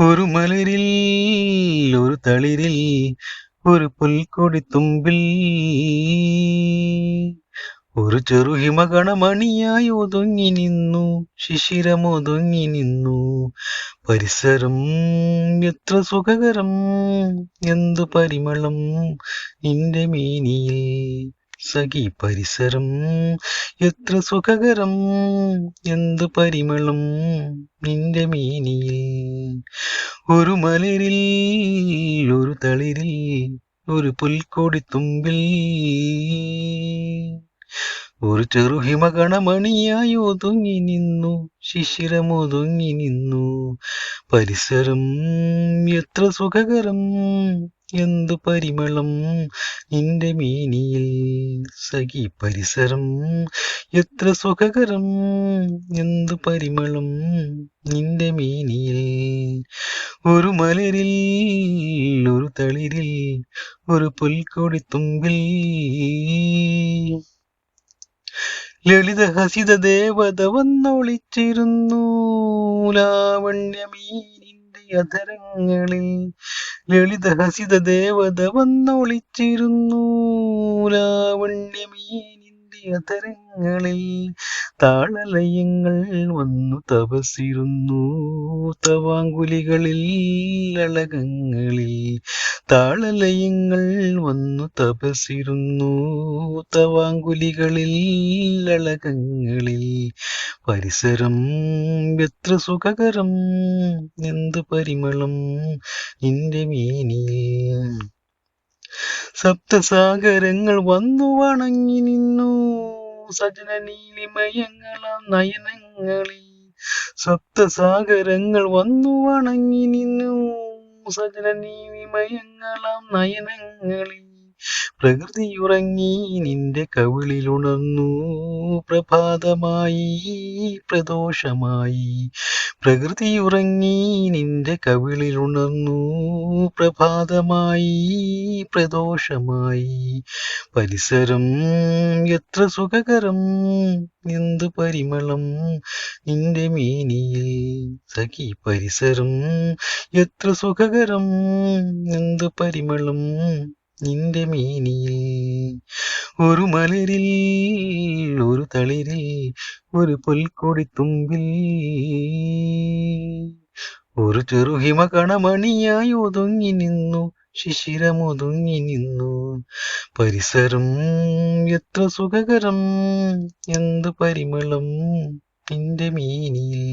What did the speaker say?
ഒരു മലരിൽ ഒരു തളിരിൽ ഒരു പുൽക്കൊടിത്തുമ്പിൽ ഒരു ചെറു ഹിമഗണമണിയായി ഒതുങ്ങി നിന്നു ശിശിരം ഒതുങ്ങി നിന്നു. പരിസരം എത്ര സുഖകരം എന്തു പരിമളം നിന്റെ മേനിയിൽ. സഖി പരിസരം എത്ര സുഖകരം. എന്തു പരിമളം നിന്റെ മീനിയിൽ. ഒരു മലരിൽ ഒരു തളിരിൽ ഒരു പുൽക്കൊടിത്തുമ്പിൽ ഒരു ചെറു ഹിമഗണമണിയായി ഒതുങ്ങി നിന്നു ശിശിരമൊതുങ്ങി നിന്നു. പരിസരം എത്ര സുഖകരം എന്തു പരിമളം നിന്റെ മീനിയിൽ. സഖി പരിസരം എത്ര സുഖകരം എന്തു പരിമളം നിന്റെ മീനിയിൽ. ഒരു മലരിൽ ഒരു തളിരിൽ ഒരു പുൽക്കൊടിത്തുമ്പിൽ ലളിത ഹസിത ദേവത വന്നൊളിച്ചിരുന്നു ലാവണ്യമീനിന്റെ അധരങ്ങളിൽ. ലളിത ഹസിത ദേവത വന്നൊളിച്ചിരുന്നു ലാവണ്യമീനിന്റെ അധരങ്ങളിൽ. താളലയങ്ങൾ വന്നു തപസിരുന്നു തവാങ്കുലികളിൽ അളകങ്ങളിൽ താളലയങ്ങൾ വന്നു തപസിരുന്നു തവാങ്കുലികളിൽ അളകങ്ങളിൽ പരിസരം എത്ര സുഖകരം. എന്ത് പരിമളം നിന്റെ മീനി സപ്തസാഗരങ്ങൾ വന്നു വണങ്ങി നിന്നു. സജന നീലിമയങ്ങളാം നയനങ്ങളിൽ സപ്തസാഗരങ്ങൾ വന്നു വണങ്ങി നിന്നു. സജന നീലിമയങ്ങളാം നയനങ്ങളിൽ പ്രകൃതി ഉറങ്ങി നിന്റെ കവിളിലുണർന്നു. പ്രഭാതമായി പ്രദോഷമായി. പ്രകൃതിയുറങ്ങി നിന്റെ കവിളിലുണർന്നു. പ്രഭാതമായി പ്രദോഷമായി. പരിസരം എത്ര സുഖകരം. എന്തു പരിമളം നിന്റെ മേനിയിൽ. സഖി പരിസരം എത്ര സുഖകരം. എന്തു പരിമളം നിന്റെ മീനിയിൽ ഒരു മലരിൽ ഒരു തളിരിൽ ഒരു പുൽക്കൊടിത്തുമ്പിൽ ഒരു ചെറുഹിമ കണമണിയായി ഒതുങ്ങി നിന്നു ശിശിരമൊതുങ്ങി നിന്നു. പരിസരം എത്ര സുഖകരം എന്ത് പരിമളം നിന്റെ മേനിയിൽ